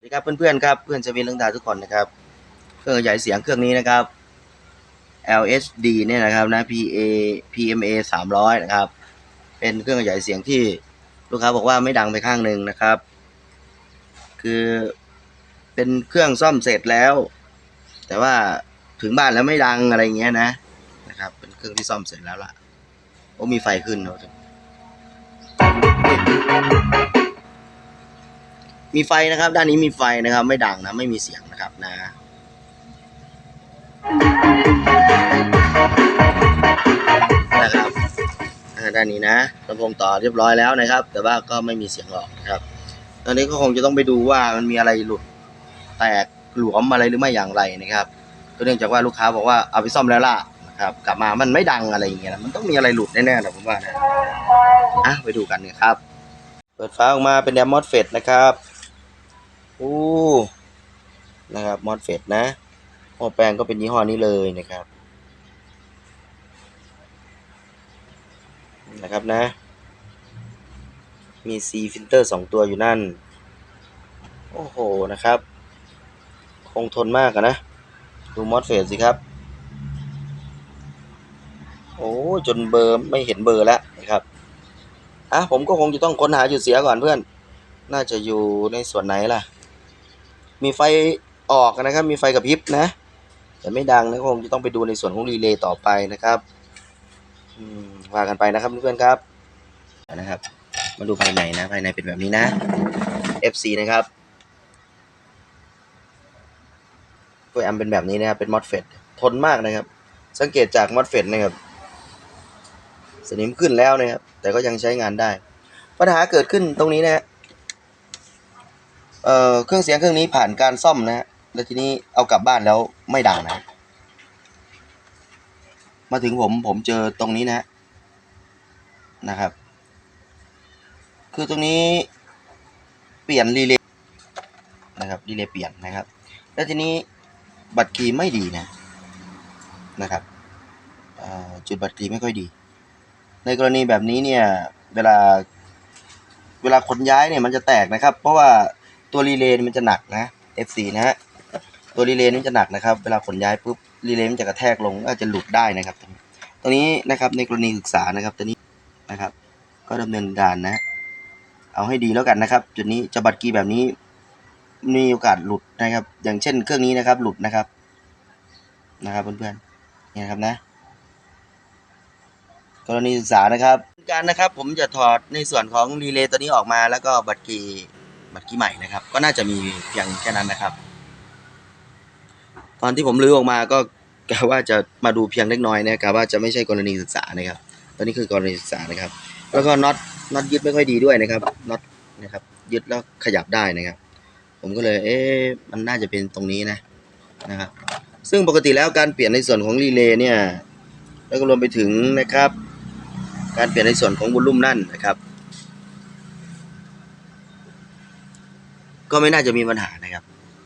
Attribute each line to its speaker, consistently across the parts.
Speaker 1: สวัสดีครับเพื่อนๆครับเพื่อนสวินเรื่องดาวทุกคนนะครับเครื่องขยายเสียงเครื่องนี้นะครับ LHD เนี่ยนะครับนะ PA PMA 300 นะครับ เป็นเครื่องขยายเสียงที่ลูกค้าบอกว่าไม่ดังไปข้างหนึ่งนะครับ คือเป็นเครื่องซ่อมเสร็จแล้ว แต่ว่าถึงบ้านแล้วไม่ดังอะไรเงี้ยนะนะครับ เป็นเครื่องที่ซ่อมเสร็จแล้วล่ะโอ้มีไฟขึ้นเนอะ มีไฟนะครับ ด้านนี้มีไฟนะครับ ไม่ดังนะ ไม่มีเสียงนะครับนะนะครับด้านนี้นะลำโพงต่อเรียบร้อยแล้วนะครับ แต่ว่าก็ไม่มีเสียงออกนะครับ ตอนนี้ก็คงจะต้องไปดูว่ามันมีอะไรหลุดแตกหลวมอะไรหรือไม่อย่างไรนะครับก็เนื่องจากว่าลูกค้าบอกว่าเอาไปซ่อมแล้วล่ะนะครับ กลับมามันไม่ดังอะไรอย่างเงี้ยนะมันต้องมีอะไรหลุดแน่ๆนะผมว่านะอะไปดูกันนะครับ เปิดฟ้าออกมาเป็นแดมมอสเฟตนะครับ อู้นะครับมอสเฟตนะหม้อแปลงก็เป็นยี่ห้อนี้เลยนะครับ นะครับนะ มี C filter สองตัวอยู่นั่น โอ้โหนะครับ คงทนมากะนะ ดูมอสเฟสสิครับ โอ้จนเบอร์ไม่เห็นเบอร์แล้วนะครับอะผมก็คงจะต้องค้นหาจุดเสียก่อนเพื่อน น่าจะอยู่ในส่วนไหนล่ะ มีไฟออกนะครับ มีไฟกระพริบนะ แต่ไม่ดังนะคงจะต้องไปดูในส่วนของรีเลย์ต่อไปนะครับว่ากันไปนะครับเพื่อนๆครับนะครับ มาดูภายในนะ ภายในเป็นแบบนี้นะ FC นะครับตัวแอมเป็นแบบนี้นะครับ เป็น MOSFET ทนมากนะครับ สังเกตจาก MOSFET นะครับ สนิมขึ้นแล้วนะครับ แต่ก็ยังใช้งานได้ ปัญหาเกิดขึ้นตรงนี้นะฮะ เอ่อเครื่องเสียงเครื่องนี้ผ่านการซ่อมนะฮะแล้วทีนี้เอากลับบ้านแล้วไม่ดังนะ มาถึงผมผมเจอตรงนี้นะนะครับ คือตรงนี้เปลี่ยนรีเลย์นะครับรีเลย์เปลี่ยนนะครับ แล้วทีนี้บัตรคีย์ไม่ดีนะนะครับจุดบัตรคีย์ไม่ค่อยดี ในกรณีแบบนี้เนี่ยเวลาเวลาขนย้ายเนี่ยมันจะแตกนะครับ เพราะว่า ตัวรีเลย์มันจะหนักนะ F4 นะฮะตัวรีเลย์นี่มันจะหนักนะครับ เวลาขนย้ายปุ๊บรีเลย์มันจะกระแทกลงอาจจะหลุดได้นะครับตัวนี้นะครับในกรณีศึกษานะครับตัวนี้นะครับ ก็ดำเนินการนะ เอาให้ดีแล้วกันนะครับ จุดนี้จะบัตรกีแบบนี้ มีโอกาสหลุดนะครับ อย่างเช่น เครื่องนี้นะครับ หลุดนะครับนะครับเพื่อนๆนี่นะครับนะ กรณีศึกษานะครับ การนะครับ ผมจะถอดในส่วนของรีเลย์ตัวนี้ออกมาแล้วก็บัตรกี บัตรกีย์ใหม่นะครับ ก็น่าจะมีเพียงแค่นั้นนะครับ ตอนที่ผมลื้อออกมาก็กะว่าจะมาดูเพียงเล็กน้อยนะกะว่าจะไม่ใช่กรณีศึกษานะครับ ตอนนี้คือกรณีศึกษานะครับ แล้วก็น็อตน็อตยึดไม่ค่อยดีด้วยนะครับน็อตนะครับ ยึดแล้วขยับได้นะครับ ผมก็เลย เอ๊ะมันน่าจะเป็นตรงนี้นะนะครับ ซึ่งปกติแล้วการเปลี่ยนในส่วนของรีเลย์เนี่ยแล้วก็รวมไปถึงนะครับ การเปลี่ยนในส่วนของวอลลุ่มนั่นนะครับ ก็ไม่น่าจะมีปัญหานะครับ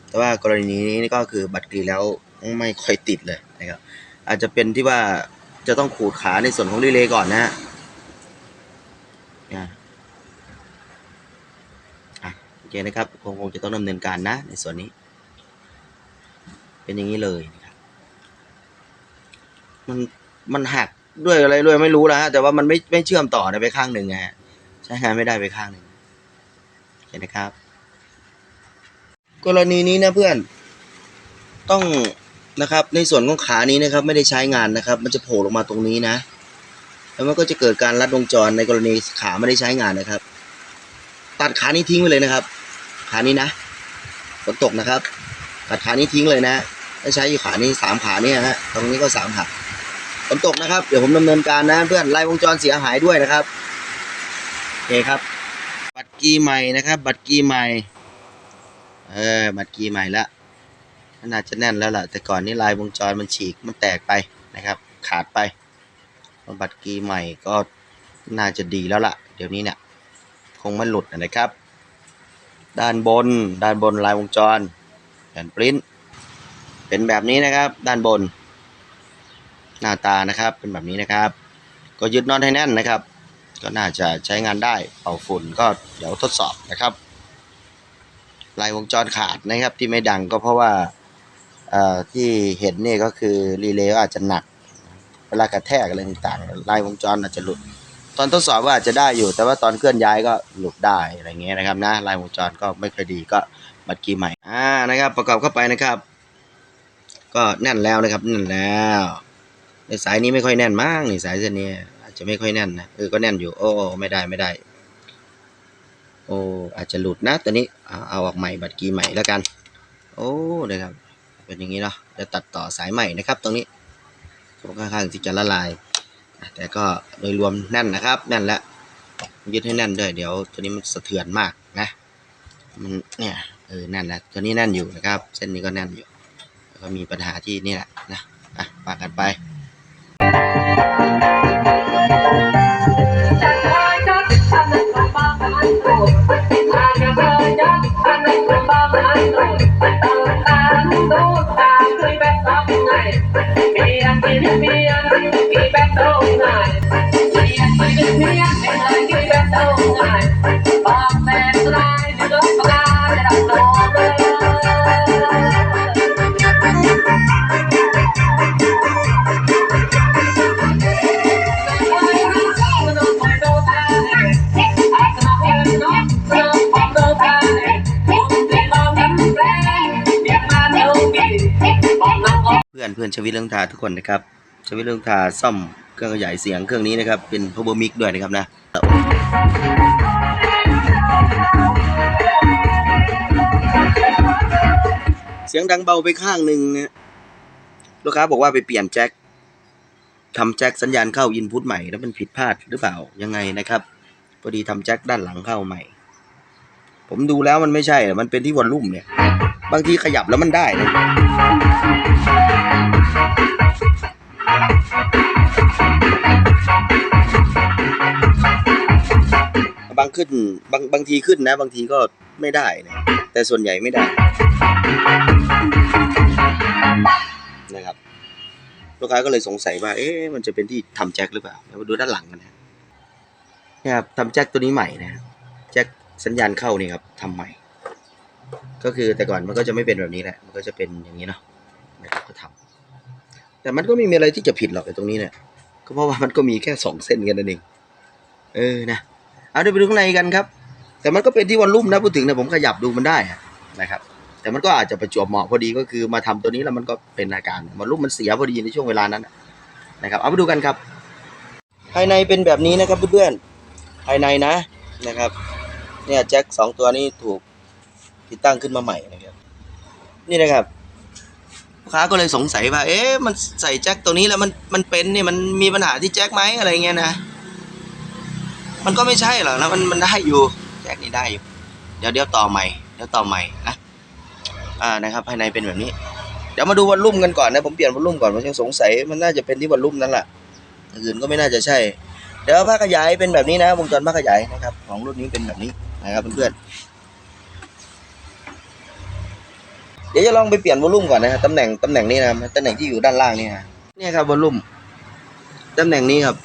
Speaker 1: แต่ว่ากรณีนี้ก็คือบัตรกรีแล้วไม่ค่อยติดเลยนะครับ อาจจะเป็นที่ว่าจะต้องขูดขาในส่วนของรีเลย์ก่อนนะฮะโอเคนะครับคงคงจะต้องดำเนินการนะ ในส่วนนี้ เป็นอย่างนี้เลยนะครับมันมันหักด้วยอะไรด้วยไม่รู้นะฮะแต่ว่ามันไม่ไม่เชื่อมต่อนไปข้างหนึ่งไงใช้งานไม่ได้ไปข้างหนึ่งโอเคนะครับ กรณีนี้นะเพื่อนต้องนะครับในส่วนของขานี้นะครับไม่ได้ใช้งานนะครับ มันจะโผล่ลงมาตรงนี้นะ แล้วมันก็จะเกิดการลัดวงจรในกรณีขาไม่ได้ใช้งานนะครับ ตัดขานี้ทิ้งไปเลยนะครับ ขานี้นะฝนตกนะครับ ตัดขานี้ทิ้งเลยนะถ้าใช้อยู่ขานี้สามขาเนี่ยฮะตรงนี้ก็สามขาฝนตกนะครับ เดี๋ยวผมดำเนินการนะเพื่อนไล่วงจรเสียหายด้วยนะครับโอเคครับ บัตรกีใหม่นะครับ บัตรกีใหม่ เออบัตรกีใหม่ละมันน่าจะแน่นแล้วล่ะ แต่ก่อนนี้ลายวงจรมันฉีกมันแตกไปนะครับ ขาดไปบัตรกีใหม่ก็น่าจะดีแล้วล่ะ เดี๋ยวนี้เนี่ยคงไม่หลุดนะครับ ด้านบนด้านบนลายวงจรแผ่นปริ้นเป็นแบบนี้นะครับ ด้านบน หน้าตานะครับเป็นแบบนี้นะครับ ก็ยึดน็อตให้แน่นนะครับ ก็น่าจะใช้งานได้เป่าฝุ่นก็เดี๋ยวทดสอบนะครับ ลายวงจรขาดนะครับที่ไม่ดังก็เพราะว่าที่เห็นเนี่ยก็คือรีเลย์อาจจะหนัก เวลากระแทกอะไรต่างๆลายวงจรอาจจะหลุด ตอนทดสอบว่าอาจจะได้อยู่ แต่ว่าตอนเคลื่อนย้ายก็หลุดได้อะไรเงี้ยนะครับนะลายวงจรก็ไม่ค่อยดีก็บัตรกีย์ใหม่อ่านะครับ ประกอบเข้าไปนะครับ ก็แน่นแล้วนะครับแน่นแล้วในสายนี้ไม่ค่อยแน่นมากนี่สายเส้นนี้อาจจะไม่ค่อยแน่นนะเออก็แน่นอยู่โอ้ไม่ได้ไม่ได้ โอ้อาจจะหลุดนะตัวนี้เอาเอาออกใหม่บัตรกีใหม่แล้วกัน โอ้นะครับ เป็นอย่างนี้เนาะจะตัดต่อสายใหม่นะครับ ตรงนี้ค่อนข้างที่จะละลาย แต่ก็โดยรวมแน่นนะครับ แน่นแล้วยึดให้แน่นด้วยเดี๋ยวตัวนี้มันสะเทือนมากนะ มันเนี่ยเออแน่นแล้วตัวนี้แน่นอยู่นะครับ เส้นนี้ก็แน่นอยู่แล้วก็มีปัญหาที่นี่แหละนะอะปากันไป เพื่อนเพื่อนชวิตเรื่องทาทุกคนนะครับชวิตเรื่องทาซ่อมเครื่องขยายเสียงเครื่องนี้นะครับ เป็น power mic ด้วยนะครับนะเสียงดังเบาไปข้างหนึ่งนะลูกค้าบอกว่าไปเปลี่ยนแจ็คทำแจ็คสัญญาณเข้าอินพุตใหม่แล้วมันผิดพลาดหรือเปล่ายังไงนะครับพอดีทำแจ็คด้านหลังเข้าใหม่ ผมดูแล้วมันไม่ใช่มันเป็นที่วอลลุ่มเนี่ย บางทีขยับแล้วมันได้นะ บางขึ้นบางบางทีขึ้นนะ บางทีก็ไม่ได้นะแต่ส่วนใหญ่ไม่ได้นะครับลูกค้าก็เลยสงสัยว่า เอ๊ะมันจะเป็นที่ทำแจ็คหรือเปล่าเดี๋ยวมาดูด้านหลังกันนะนี่ยครับทำแจ็คตัวนี้ใหม่นะแจ็คสัญญาณเข้านี่ครับทำใหม่ ก็คือแต่ก่อนมันก็จะไม่เป็นแบบนี้แหละ มันก็จะเป็นอย่างนี้เนาะ นะครับก็ทำแต่มันก็ไม่มีอะไรที่จะผิดหรอกไอ้ตรงนี้เนี่ยก็เพราะว่ามันก็มีแค่สองเส้นกันนั่นเองเออนะเอาเดี๋ยวไปดูข้างในกันครับ แต่มันก็เป็นที่วอลลุ่มนะพูดถึงเนี่ยผมขยับดูมันได้นะครับ แต่มันก็อาจจะประจวบเหมาะพอดีก็คือมาทำตัวนี้แล้วมันก็เป็นอาการวอลลุ่มมันเสียพอดีในช่วงเวลานั้นนะครับ เอาไปดูกันครับ ภายในเป็นแบบนี้นะครับเพื่อนๆภายในนะนะครับ เนี่ยแจ็คสองตัวนี้ถูกติดตั้งขึ้นมาใหม่นะครับ นี่นะครับ ลูกค้าก็เลยสงสัยว่า เอ๊ะมันใส่แจ็คตัวนี้แล้วมันมันเป็นเนี่ยมันมีปัญหาที่แจ็คไหมอะไรเงี้ยนะมันก็ไม่ใช่หรอกนะมันมันได้อยู่แจ็คนี่ได้อยู่ เดี๋ยวเดี๋ยวต่อใหม่เดี๋ยวต่อใหม่นะอ่านะครับภายในเป็นแบบนี้ เดี๋ยวมาดูวอลลุ่มกันก่อนนะผมเปลี่ยนวอลลุ่มก่อนผมยังสงสัยมันน่าจะเป็นที่วอลลุ่มนั่นแหละอื่นก็ไม่น่าจะใช่ เดี๋ยวผ้าขยายเป็นแบบนี้นะวงจรผ้าขยายนะครับ ของรุ่นนี้เป็นแบบนี้นะครับเพื่อนๆ เดี๋ยวจะลองไปเปลี่ยนวอลลุ่มก่อนนะครับตำแหน่งตำแหน่งนี้นะครับตำแหน่งที่อยู่ด้านล่างนี่นะเนี่ยครับวอลลุ่มตำแหน่งนี้ครับ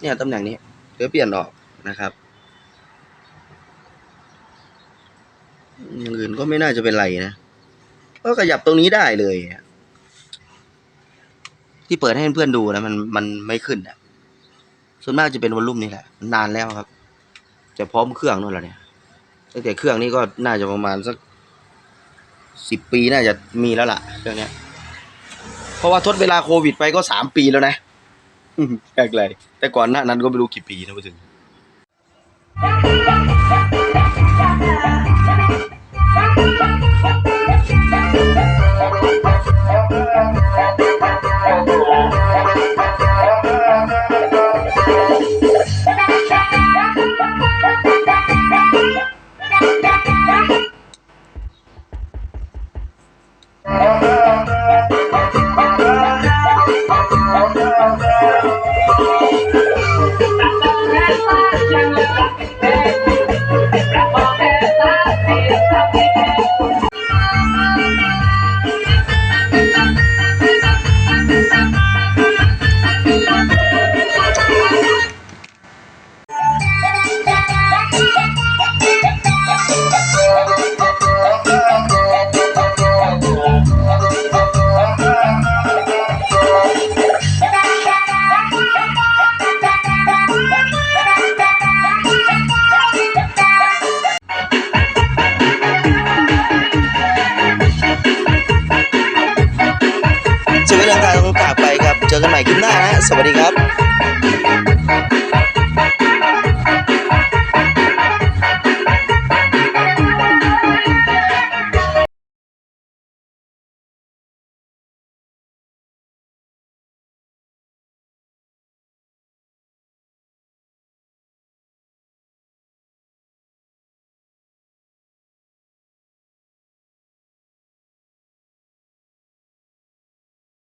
Speaker 1: เนี่ยตำแหน่งนี้เดี๋ยวเปลี่ยนออกนะครับอย่างอื่นก็ไม่น่าจะเป็นไรนะก็ขยับตรงนี้ได้เลยที่เปิดให้เพื่อนดูนะมันมันไม่ขึ้นอะ ส่วนมากจะเป็นวอลลุ่มนี่แหละนานแล้วครับ จะพร้อมเครื่องนู่นแล้วเนี่ยตั้งแต่เครื่องนี้ก็น่าจะประมาณสัก สิบปีน่าจะมีแล้วล่ะเครื่องนี้เพราะว่าทดเวลาโควิดไปก็สามปีแล้วนะแปลกเลยแต่ก่อนหน้านั้นก็ไม่รู้กี่ปีนะพูดถึง ใหม่คลิปหน้าฮะสวัสดีครับ